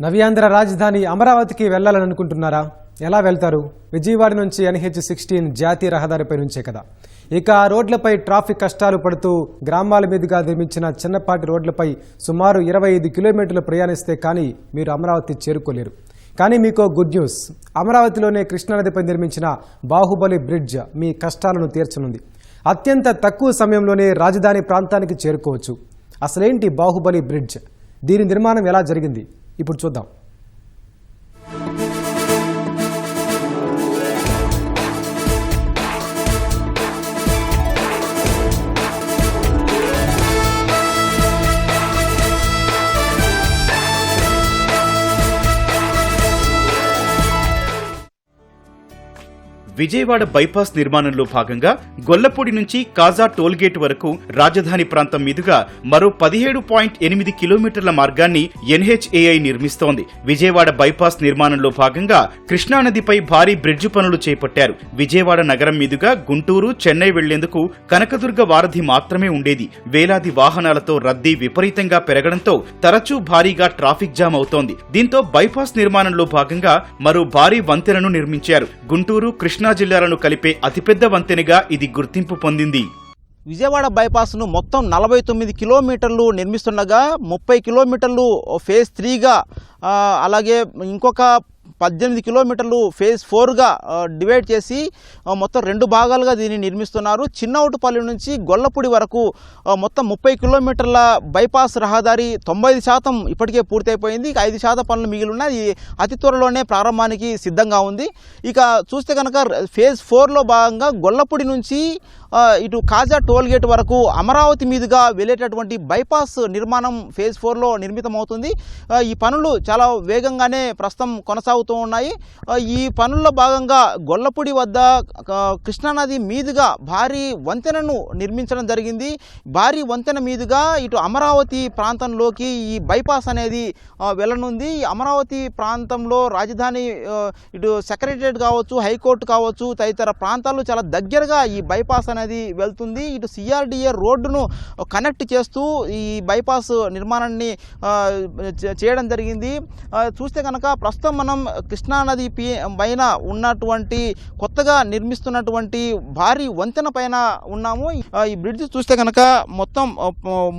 నవ్యాంధ్ర రాజధాని అమరావతికి వెళ్ళాలని అనుకుంటున్నారా? ఎలా వెళ్తారు? విజయవాడ నుంచి ఎన్హెచ్ సిక్స్టీన్ జాతీయ రహదారిపై నుంచే కదా. ఇక ఆ రోడ్లపై ట్రాఫిక్ కష్టాలు పడుతూ గ్రామాల మీదుగా నిర్మించిన చిన్నపాటి రోడ్లపై సుమారు ఇరవై ఐదు కిలోమీటర్లు ప్రయాణిస్తే కానీ మీరు అమరావతి చేరుకోలేరు. కానీ మీకు గుడ్ న్యూస్. అమరావతిలోనే కృష్ణానదిపై నిర్మించిన బాహుబలి బ్రిడ్జ్ మీ కష్టాలను తీర్చనుంది. అత్యంత తక్కువ సమయంలోనే రాజధాని ప్రాంతానికి చేరుకోవచ్చు. అసలేంటి బాహుబలి బ్రిడ్జ్? దీని నిర్మాణం ఎలా జరిగింది? ఇప్పుడు చూద్దాం. విజయవాడ బైపాస్ నిర్మాణంలో భాగంగా గొల్లపూడి నుంచి కాజా టోల్గేట్ వరకు రాజధాని ప్రాంతం మీదుగా మరో పదిహేడు పాయింట్ ఎనిమిది కిలోమీటర్ల మార్గాన్ని ఎన్హెచ్ఏఐ నిర్మిస్తోంది. విజయవాడ బైపాస్ నిర్మాణంలో భాగంగా కృష్ణానదిపై భారీ బ్రిడ్జి పనులు చేపట్టారు. విజయవాడ నగరం మీదుగా గుంటూరు చెన్నై వెళ్ళేందుకు కనకదుర్గ వారధి మాత్రమే ఉండేది. వేలాది వాహనాలతో రద్దీ విపరీతంగా పెరగడంతో తరచూ భారీగా ట్రాఫిక్ జామ్ అవుతోంది. దీంతో బైపాస్ నిర్మాణంలో భాగంగా మరో భారీ వంతెనను నిర్మించారు. గుంటూరు కృష్ణా జిల్లాలను కలిపే అతిపెద్ద వంతెనగా ఇది గుర్తింపు పొందింది. విజయవాడ బైపాస్ను మొత్తం నలభై తొమ్మిది కిలోమీటర్లు నిర్మిస్తుండగా ముప్పై కిలోమీటర్లు ఫేజ్ త్రీగా అలాగే ఇంకొక పద్దెనిమిది కిలోమీటర్లు ఫేజ్ ఫోర్గా డివైడ్ చేసి మొత్తం రెండు భాగాలుగా దీన్ని నిర్మిస్తున్నారు. చిన్నవుటుపల్లి నుంచి గొల్లపూడి వరకు మొత్తం ముప్పై కిలోమీటర్ల బైపాస్ రహదారి తొంభై శాతం ఇప్పటికే పూర్తయిపోయింది. ఇక ఐదు శాతం పనులు మిగిలి ఉన్నాయి అతి త్వరలోనే ప్రారంభానికి సిద్ధంగా ఉంది. ఇక చూస్తే కనుక ఫేజ్ ఫోర్లో భాగంగా గొల్లపూడి నుంచి ఇటు కాజా టోల్ గేట్ వరకు అమరావతి మీదుగా వెళ్ళేటటువంటి బైపాస్ నిర్మాణం ఫేజ్ ఫోర్లో నిర్మితమవుతుంది. ఈ పనులు చాలా వేగంగానే ప్రస్తుతం కొనసాగుతూ ఉన్నాయి. ఈ పనుల్లో భాగంగా గొల్లపూడి వద్ద కృష్ణానది మీదుగా భారీ వంతెనను నిర్మించడం జరిగింది. భారీ వంతెన మీదుగా ఇటు అమరావతి ప్రాంతంలోకి ఈ బైపాస్ అనేది వెళ్ళనుంది. ఈ అమరావతి ప్రాంతంలో రాజధాని ఇటు సెక్రటరియట్ కావచ్చు హైకోర్టు కావచ్చు తదితర ప్రాంతాలు చాలా దగ్గరగా ఈ బైపాస్ అనేది వెళ్తుంది. ఇటు సిఆర్డిఏ రోడ్డును కనెక్ట్ చేస్తూ ఈ బైపాస్ నిర్మాణాన్ని చేయడం జరిగింది. చూస్తే కనుక ప్రస్తుతం మనం కృష్ణానది పి పైన ఉన్నటువంటి కొత్తగా నిర్మిస్తున్నటువంటి భారీ వంతెన పైన ఉన్నాము. ఈ బ్రిడ్జ్ చూస్తే కనుక మొత్తం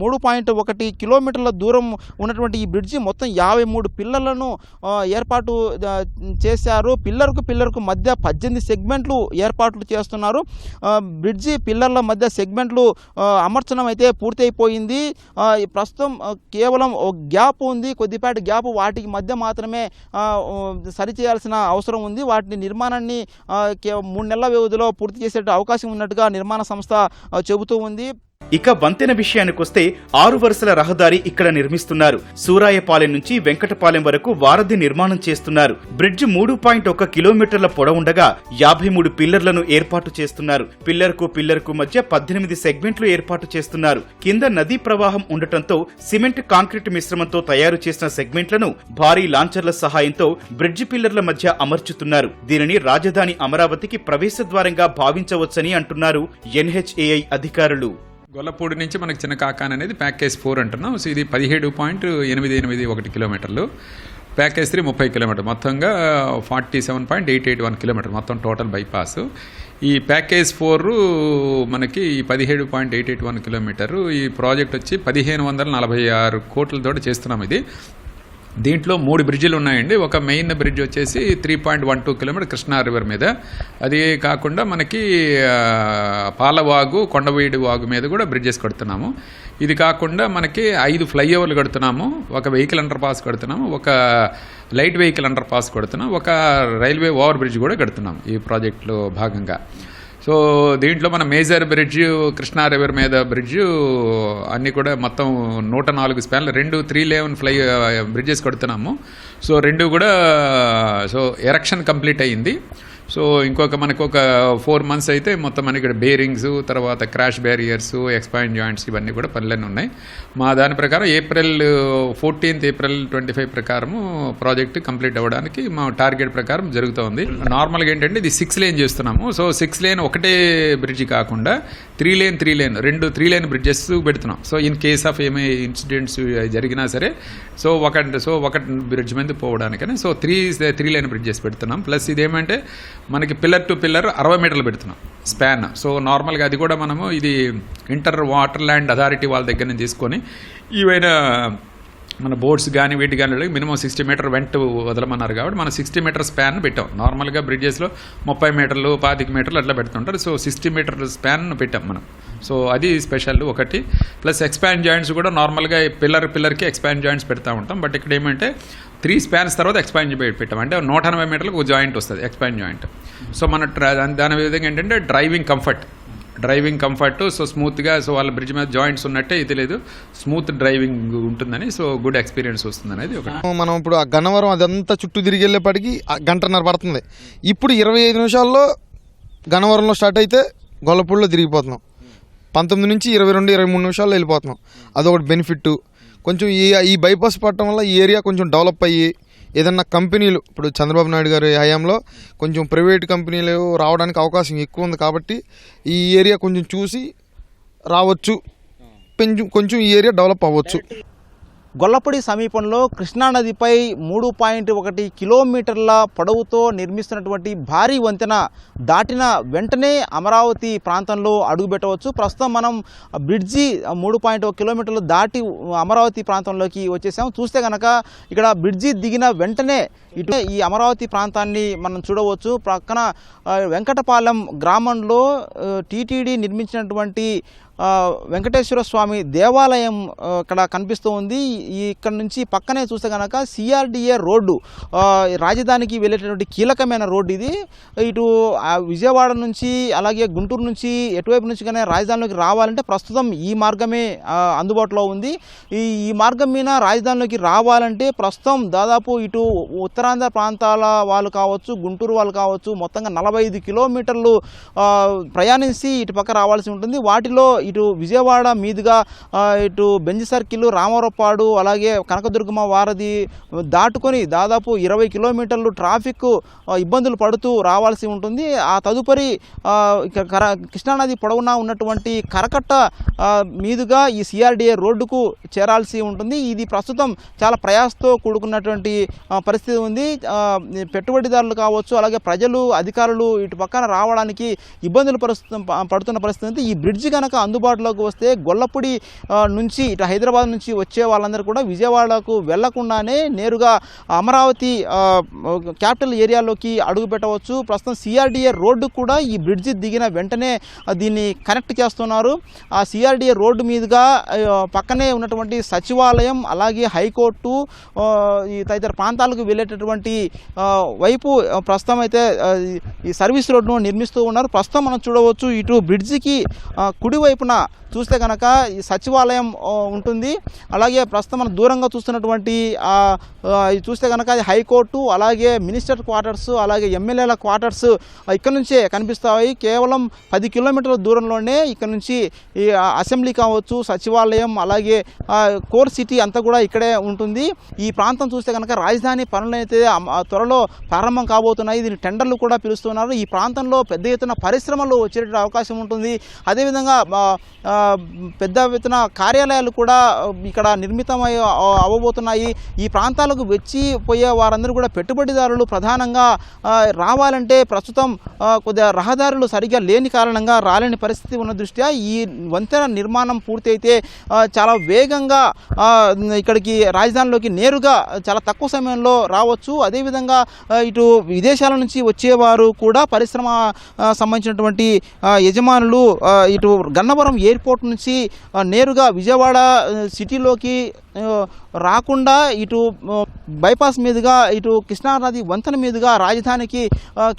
మూడు పాయింట్ ఒకటి కిలోమీటర్ల దూరం ఉన్నటువంటి ఈ బ్రిడ్జి మొత్తం యాభై మూడు పిల్లర్లను ఏర్పాటు చేశారు. పిల్లర్కు పిల్లర్కు మధ్య పద్దెనిమిది సెగ్మెంట్లు ఏర్పాట్లు చేస్తున్నారు. బ్రిడ్జ్ బ్రిడ్జి పిల్లర్ల మధ్య సెగ్మెంట్లు అమర్చడం అయితే పూర్తయిపోయింది. ప్రస్తుతం కేవలం ఒక గ్యాప్ ఉంది. కొద్దిపాటి గ్యాప్ వాటికి మధ్య మాత్రమే సరిచేయాల్సిన అవసరం ఉంది. వాటిని నిర్మాణాన్ని మూడు నెలల వ్యవధిలో పూర్తి చేసే అవకాశం ఉన్నట్టుగా నిర్మాణ సంస్థ చెబుతూ ఉంది. ఇక వంతెన విషయానికొస్తే ఆరు వరుసల రహదారి ఇక్కడ నిర్మిస్తున్నారు. సూరాయపాలెం నుంచి వెంకటపాలెం వరకు వారధి నిర్మాణం చేస్తున్నారు. బ్రిడ్జ్ మూడు పాయింట్ ఒక కిలోమీటర్ల పొడవుండగా యాభై మూడు పిల్లర్లను ఏర్పాటు చేస్తున్నారు. పిల్లర్కు పిల్లర్కు మధ్య పద్దెనిమిది సెగ్మెంట్లు ఏర్పాటు చేస్తున్నారు. కింద నదీ ప్రవాహం ఉండటంతో సిమెంట్ కాంక్రీట్ మిశ్రమంతో తయారు చేసిన సెగ్మెంట్లను భారీ లాంచర్ల సహాయంతో బ్రిడ్జ్ పిల్లర్ల మధ్య అమర్చుతున్నారు. దీనిని రాజధాని అమరావతికి ప్రవేశ ద్వారంగా భావించవచ్చని అంటున్నారు ఎన్హెచ్ఏఐ అధికారులు. గొల్లపూడి నుంచి మనకి చిన్న కాకాన్ అనేది ప్యాకేజ్ ఫోర్ అంటున్నాం. సో ఇది పదిహేడు పాయింట్ ఎనిమిది ఎనిమిది ఒకటి కిలోమీటర్లు. ప్యాకేజ్ త్రీ ముప్పై కిలోమీటర్. మొత్తంగా forty seven point eight eight one kilometre మొత్తం టోటల్ బైపాస్. ఈ ప్యాకేజ్ ఫోర్ మనకి ఈ పదిహేడు point eight eight one kilometre. ఈ ప్రాజెక్ట్ వచ్చి పదిహేను వందల నలభై ఆరు కోట్లతో చేస్తున్నాం ఇది. దీంట్లో మూడు బ్రిడ్జిలు ఉన్నాయండి. ఒక మెయిన్ బ్రిడ్జ్ వచ్చేసి three point one two kilometre Krishna river మీద. అది కాకుండా మనకి పాలవాగు కొండవీడి వాగు మీద కూడా బ్రిడ్జెస్ కడుతున్నాము. ఇది కాకుండా మనకి ఐదు ఫ్లైఓవర్లు కడుతున్నాము. ఒక వెహికల్ అండర్ పాస్ కడుతున్నాము. ఒక లైట్ వెహికల్ అండర్ పాస్ కడుతున్నాం ఒక రైల్వే ఓవర్ బ్రిడ్జ్ కూడా కడుతున్నాం ఈ ప్రాజెక్టులో భాగంగా. సో దీంట్లో మన మేజర్ బ్రిడ్జ్ కృష్ణా రివర్ మీద బ్రిడ్జ్ అన్నీ కూడా మొత్తం నూట నాలుగు స్పాన్లు రెండు త్రీ లెవెన్ ఫ్లై బ్రిడ్జెస్ కడుతున్నాము. సో రెండు కూడా సో ఎరక్షన్ కంప్లీట్ అయ్యింది. సో ఇంకొక మనకు ఒక ఫోర్ మంత్స్ అయితే మొత్తం మనకి ఇక్కడ బేరింగ్స్ తర్వాత క్రాష్ బ్యారియర్స్ ఎక్స్పాండ్ జాయింట్స్ ఇవన్నీ కూడా పనులన్నీ ఉన్నాయి. మా దాని ప్రకారం April fourteenth April twenty five ప్రకారము ప్రాజెక్ట్ కంప్లీట్ అవ్వడానికి మా టార్గెట్ ప్రకారం జరుగుతోంది నార్మల్గా ఏంటంటే ఇది సిక్స్ లేన్ చేస్తున్నాము. సో సిక్స్ లేన్ ఒకటే బ్రిడ్జ్ కాకుండా త్రీ లేన్ త్రీ లేన్ రెండు త్రీ లేన్ బ్రిడ్జెస్ పెడుతున్నాం. సో ఇన్ కేస్ ఆఫ్ ఏమై ఇన్సిడెంట్స్ జరిగినా సరే సో ఒక సో ఒక బ్రిడ్జ్ మీద పోవడానికని so three three line bridges పెడుతున్నాం. ప్లస్ ఇదేమంటే మనకి పిల్లర్ టు పిల్లర్ అరవై మీటర్లు పెడుతున్నాం స్పాన్. సో నార్మల్గా అది కూడా మనము ఇది ఇంటర్ వాటర్ ల్యాండ్ అథారిటీ వాళ్ళ దగ్గర నుంచి తీసుకొని ఈవైనా మన బోట్స్ కానీ వీటి కానీ మినిమం సిక్స్టీ మీటర్ వెంట వదలమన్నారు కాబట్టి మనం సిక్స్టీ మీటర్ స్పాన్ పెట్టాం. నార్మల్గా బ్రిడ్జెస్లో ముప్పై మీటర్లు పాతిక మీటర్లు అట్లా పెడుతుంటారు. సో సిక్స్టీ మీటర్ స్పాన్ పెట్టాం మనం. సో అది స్పెషల్ ఒకటి. ప్లస్ ఎక్స్పాండ్ జాయింట్స్ కూడా నార్మల్గా పిల్లర్ పిల్లర్కి ఎక్స్పాండ్ జాయింట్స్ పెడతా ఉంటాం. బట్ ఇక్కడ ఏమంటే త్రీ స్పాన్స్ తర్వాత ఎక్స్పాండ్ పెట్టాం. అంటే నూట ఎనభై మీటర్లకు ఒక జాయింట్ వస్తుంది ఎక్స్పాండ్ జాయింట్. సో మన దాని- విధంగా ఏంటంటే driving comfort. Driving comfort so స్మూత్గా సో వాళ్ళ బ్రిడ్జ్ మీద జాయింట్స్ ఉన్నట్టే ఇది లేదు. స్మూత్ డ్రైవింగ్ ఉంటుందని సో గుడ్ ఎక్స్పీరియన్స్ వస్తుంది అనేది ఒకటి మనం ఇప్పుడు ఆ గన్నవరం అదంతా చుట్టూ తిరిగి వెళ్ళేప్పటికి గంటన్నర పడుతుంది. ఇప్పుడు ఇరవై ఐదు నిమిషాల్లో గన్నవరంలో స్టార్ట్ అయితే గొల్లపూడిలో తిరిగిపోతున్నాం. పంతొమ్మిది నుంచి ఇరవై రెండు ఇరవై మూడు నిమిషాల్లో వెళ్ళిపోతున్నాం. అదొకటి బెనిఫిట్ కొంచెం ఈ ఈ బైపాస్ పట్టడం వల్ల ఈ ఏరియా కొంచెం డెవలప్ అయ్యి ఏదన్నా కంపెనీలు ఇప్పుడు చంద్రబాబు నాయుడు గారి హయాంలో కొంచెం ప్రైవేట్ కంపెనీలు రావడానికి అవకాశం ఎక్కువ ఉంది కాబట్టి ఈ ఏరియా కొంచెం చూసి రావచ్చు. కొంచెం కొంచెం ఈ ఏరియా డెవలప్ అవ్వచ్చు. గొల్లపూడి సమీపంలో కృష్ణానదిపై మూడు పాయింట్ ఒకటి కిలోమీటర్ల పొడవుతో నిర్మిస్తున్నటువంటి భారీ వంతెన దాటిన వెంటనే అమరావతి ప్రాంతంలో అడుగుపెట్టవచ్చు. ప్రస్తుతం మనం బ్రిడ్జి మూడు పాయింట్ ఒక కిలోమీటర్లు దాటి అమరావతి ప్రాంతంలోకి వచ్చేసాం. చూస్తే కనుక ఇక్కడ బ్రిడ్జి దిగిన వెంటనే ఇటు ఈ అమరావతి ప్రాంతాన్ని మనం చూడవచ్చు. ప్రక్కన వెంకటపాలెం గ్రామంలో టీటీడీ నిర్మించినటువంటి వెంకటేశ్వర స్వామి దేవాలయం ఇక్కడ కనిపిస్తూ ఉంది. ఇక్కడ నుంచి పక్కనే చూస్తే కనుక సిఆర్డిఏ రోడ్డు రాజధానికి వెళ్ళేటటువంటి కీలకమైన రోడ్డు ఇది. ఇటు విజయవాడ నుంచి అలాగే గుంటూరు నుంచి ఎటువైపు నుంచి కానీ రాజధానిలోకి రావాలంటే ప్రస్తుతం ఈ మార్గమే అందుబాటులో ఉంది. ఈ ఈ మార్గం మీద రాజధానిలోకి రావాలంటే ప్రస్తుతం దాదాపు ఇటు ఉత్తరాంధ్ర ప్రాంతాల వాళ్ళు కావచ్చు గుంటూరు వాళ్ళు కావచ్చు మొత్తంగా నలభై ఐదు కిలోమీటర్లు ప్రయాణించి ఇటు పక్క రావాల్సి ఉంటుంది. వాటిలో ఇటు విజయవాడ మీదుగా ఇటు బెంజ్ సర్కిల్ రామవరపాడు అలాగే కనకదుర్గమ్మ వారధి దాటుకొని దాదాపు ఇరవై కిలోమీటర్లు ట్రాఫిక్ ఇబ్బందులు పడుతూ రావాల్సి ఉంటుంది. ఆ తదుపరి కర కృష్ణానది పొడవునా ఉన్నటువంటి కరకట్ట మీదుగా ఈ సిఆర్డిఏ రోడ్డుకు చేరాల్సి ఉంటుంది. ఇది ప్రస్తుతం చాలా ప్రయాసతో కూడుకున్నటువంటి పరిస్థితి ఉంది. ఆ, పెట్టుబడిదారులు కావచ్చు అలాగే ప్రజలు అధికారులు ఇటు పక్కన రావడానికి ఇబ్బందులు పరిస్థితి పడుతున్న పరిస్థితి ఈ బ్రిడ్జ్ కనుక అందుబాటులోకి వస్తే గొల్లపూడి నుంచి ఇటు హైదరాబాద్ నుంచి వచ్చే వాళ్ళందరూ కూడా విజయవాడకు వెళ్ళకుండానే నేరుగా అమరావతి క్యాపిటల్ ఏరియాలోకి అడుగు పెట్టవచ్చు. ప్రస్తుతం సిఆర్డిఏ రోడ్డు కూడా ఈ బ్రిడ్జి దిగిన వెంటనే దీన్ని కనెక్ట్ చేస్తున్నారు. ఆ సిఆర్డిఏ రోడ్డు మీదుగా పక్కనే ఉన్నటువంటి సచివాలయం అలాగే హైకోర్టు ఈ తదితర ప్రాంతాలకు వెళ్ళేట ఆ, వైపు ప్రస్తుతం అయితే ఈ- సర్వీస్ రోడ్ను నిర్మిస్తూ ఉన్నారు. ప్రస్తుతం మనం చూడవచ్చు ఇటు బ్రిడ్జికి కుడివైపున చూస్తే కనుక ఈ సచివాలయం ఉంటుంది. అలాగే ప్రస్తుతం మనం దూరంగా చూస్తున్నటువంటి చూస్తే కనుక అది హైకోర్టు అలాగే మినిస్టర్ క్వార్టర్స్ అలాగే ఎమ్మెల్యేల క్వార్టర్స్ ఇక్కడ నుంచే కనిపిస్తాయి. కేవలం పది కిలోమీటర్ల దూరంలోనే ఇక్కడ నుంచి ఈ అసెంబ్లీ కావచ్చు సచివాలయం అలాగే కోర్ సిటీ అంతా కూడా ఇక్కడే ఉంటుంది. ఈ ప్రాంతం చూస్తే కనుక రాజధాని పనులు అయితే త్వరలో ప్రారంభం కాబోతున్నాయి. దీని టెండర్లు కూడా పిలుస్తున్నారు. ఈ ప్రాంతంలో పెద్ద ఎత్తున పరిశ్రమలు వచ్చేట అవకాశం ఉంటుంది. అదేవిధంగా పెద్ద ఎత్తున కార్యాలయాలు కూడా ఇక్కడ నిర్మితమై అవ్వబోతున్నాయి ఈ ప్రాంతాలకు వచ్చి పోయే వారందరూ కూడా పెట్టుబడిదారులు ప్రధానంగా రావాలంటే ప్రస్తుతం కొద్దిగా రహదారులు సరిగా లేని కారణంగా రాలేని పరిస్థితి ఉన్న దృష్ట్యా ఈ వంతెన నిర్మాణం పూర్తి అయితే చాలా వేగంగా ఇక్కడికి రాజధానిలోకి నేరుగా చాలా తక్కువ సమయంలో రావచ్చు అదేవిధంగా ఇటు విదేశాల నుంచి వచ్చేవారు కూడా పరిశ్రమ సంబంధించినటువంటి యజమానులు ఇటు గన్నవరం ఎయిర్పోర్ట్ నుంచి నేరుగా విజయవాడ సిటీలోకి రాకుండా ఇటు బైపాస్ మీదుగా ఇటు కృష్ణానది వంతెన మీదుగా రాజధానికి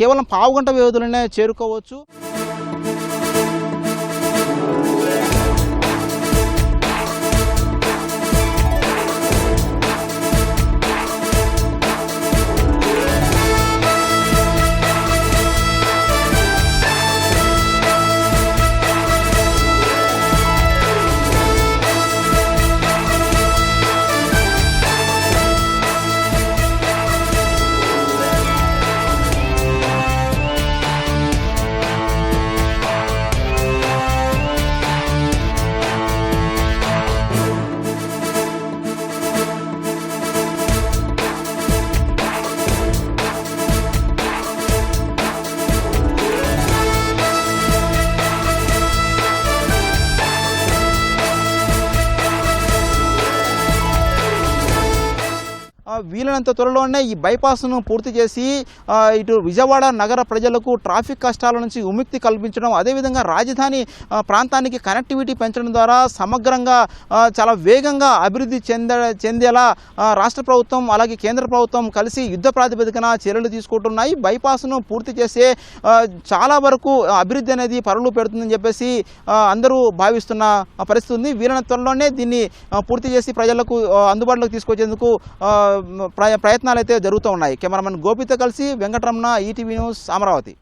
కేవలం పావు గంట వ్యవధిలోనే చేరుకోవచ్చు. వీలైనంత త్వరలోనే ఈ బైపాస్ను పూర్తి చేసి ఇటు విజయవాడ నగర ప్రజలకు ట్రాఫిక్ కష్టాల నుంచి విముక్తి కల్పించడం అదేవిధంగా రాజధాని ప్రాంతానికి కనెక్టివిటీ పెంచడం ద్వారా సమగ్రంగా చాలా వేగంగా అభివృద్ధి చెంద చెందేలా రాష్ట్ర ప్రభుత్వం అలాగే కేంద్ర ప్రభుత్వం కలిసి యుద్ధ ప్రాతిపదికన చర్యలు తీసుకుంటున్నాయి. బైపాస్ను పూర్తి చేసే చాలా వరకు అభివృద్ధి అనేది పరులు పెడుతుందని చెప్పేసి అందరూ భావిస్తున్న పరిస్థితి ఉంది. వీలైనంత త్వరలోనే దీన్ని పూర్తి చేసి ప్రజలకు అందుబాటులోకి తీసుకొచ్చేందుకు ప్రయత్నాలు అయితే జరుగుతూ ఉన్నాయి. కెమెరామెన్ గోపితో కలిసి వెంకటరమణ ఈటీవీ న్యూస్ అమరావతి.